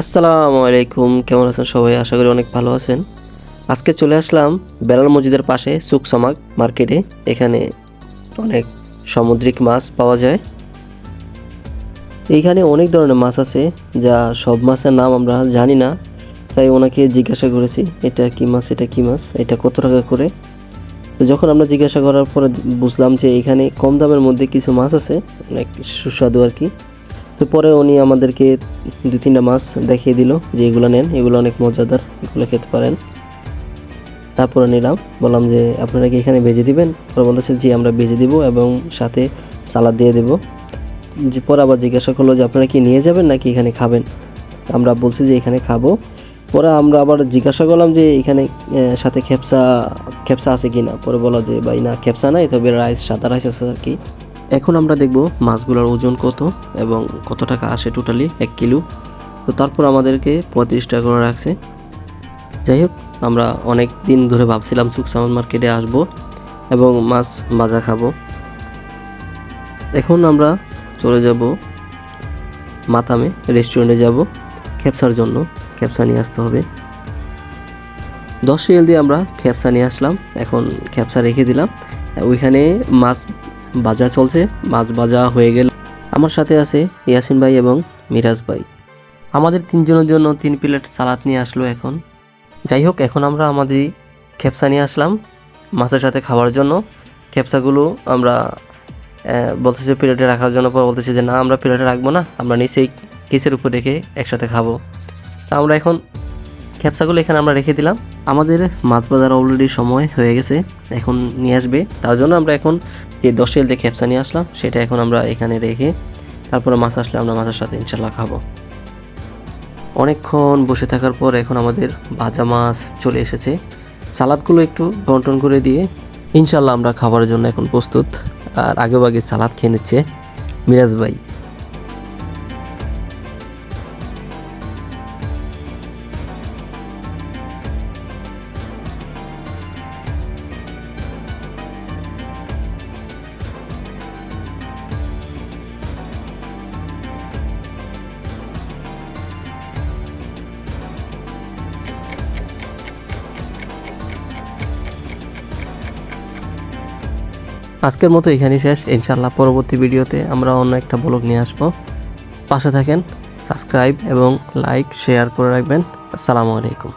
আসসালামু আলাইকুম, কেমন আছেন সবাই? আশা করি অনেক ভালো আছেন। আজকে চলে আসলাম বেলাল মসজিদের পাশে সুক সমাক মার্কেটে। এখানে অনেক সামুদ্রিক মাছ পাওয়া যায়। এইখানে অনেক ধরনের মাছ আছে, যা সব মাছের নাম আমরা জানি না, তাই ওনাকে জিজ্ঞাসা করেছি, এটা কি মাছ? এটা কি মাছ? এটা কত টাকা করে? তো যখন আমরা জিজ্ঞাসা করার পরে বুঝলাম যে এখানে কম দামের মধ্যে কিছু মাছ আছে, অনেক সুস্বাদু আর কি। তো পরে উনি আমাদেরকে দু তিনটা মাছ দেখিয়ে দিল যে এগুলো নেন, এগুলো অনেক মজাদার, এগুলো খেতে পারেন। তারপরে নিলাম বললাম যে, আপনারা কি এখানে ভেজে দিবেন? পরে বলেছে জি, আমরা ভেজে দিব এবং সাথে সালাদ দিয়ে দেব। যে পরে আবার জিজ্ঞাসা করল যে, আপনারা কি নিয়ে যাবেন নাকি এখানে খাবেন? আমরা বলছি যে, এখানে খাব। পরে আমরা আবার জিজ্ঞাসা করলাম যে, এখানে সাথে খেপসা খেপসা আছে কি না পরে বলা যে, ভাই, না খেপসা নাই, তবে রাইস, সাদা রাইস আছে আর কি। এখন আমরা দেখব মাছগুলোর ওজন কত এবং কত টাকা আসে টোটালি এক কিলো। তো তারপর আমাদেরকে পঁয়ত্রিশ টাকা করে রাখছে। যাই হোক, আমরা অনেক দিন ধরে ভাবছিলাম সুকসামান মার্কেটে আসব এবং মাছ ভাজা খাব। এখন আমরা চলে যাব মাতামে রেস্টুরেন্টে যাব। খেপসার জন্য খেপসা নিয়ে আসতে হবে। দশ রিয়েল দিয়ে আমরা খেপসা নিয়ে আসলাম। এখন খেপসা রেখে দিলাম। ওইখানে মাছ ভাজা চলছে, মাছ ভাজা হয়ে গেল। আমার সাথে আছে ইয়াসিন ভাই এবং মিরাজ ভাই। আমাদের তিনজনের জন্য তিন প্লেট সালাদ নিয়ে আসলো এখন। যাই হোক, এখন আমরা আমাদের খেপসা নিয়ে আসলাম মাছের সাথে খাওয়ার জন্য। খেপসাগুলো আমরা বলতেছে প্লেটে রাখার জন্য, পর বলতেছে যে, না, আমরা প্লেটে রাখব না, আমরা নিচেই কেসের উপর রেখে একসাথে খাব। তা আমরা এখন খেপসাগুলো এখানে আমরা রেখে দিলাম। আমাদের মাছ বাজার অলরেডি সময় হয়ে গেছে, এখন নিয়ে আসবে। তার জন্য আমরা এখন যে দশ দিয়ে খেপসা নিয়ে আসলাম, সেটা এখন আমরা এখানে রেখে তারপরে মাছ আসলে আমরা মাছের সাথে ইনশাল্লাহ খাব। অনেকক্ষণ বসে থাকার পর এখন আমাদের ভাজা মাছ চলে এসেছে। সালাদগুলো একটু বন্টন করে দিয়ে ইনশাল্লাহ আমরা খাবারের জন্য এখন প্রস্তুত। আর আগে আগে সালাদ খেয়ে নিচ্ছে মিরাজ ভাই। আজকের মতো এখানেই শেষ। ইনশাল্লাহ পরবর্তী ভিডিওতে আমরা অন্য একটা ব্লগ নিয়ে আসব। পাশে থাকেন, সাবস্ক্রাইব এবং লাইক, শেয়ার করে রাখবেন। আসসালামু আলাইকুম।